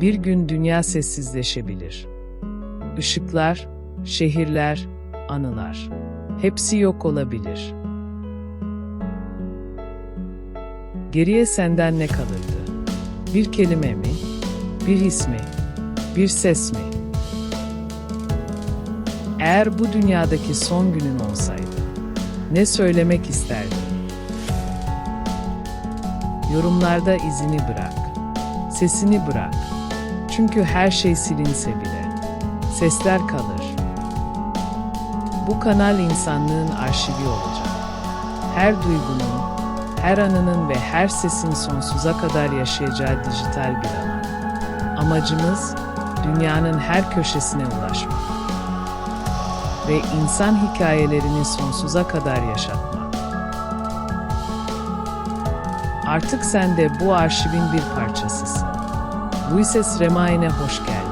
Bir gün dünya sessizleşebilir. Işıklar, şehirler, anılar. Hepsi yok olabilir. Geriye senden ne kalırdı? Bir kelime mi? Bir his mi? Bir ses mi? Eğer bu dünyadaki son günün olsaydı, ne söylemek isterdin? Yorumlarda izini bırak. Sesini bırak. Çünkü her şey silinse bile sesler kalır. Bu kanal insanlığın arşivi olacak. Her duygunun, her anının ve her sesin sonsuza kadar yaşayacağı dijital bir alan. Amacımız dünyanın her köşesine ulaşmak ve insan hikayelerini sonsuza kadar yaşatmak. Artık sen de bu arşivin bir parçasısın. Bu ise Sremaine hoş geldin.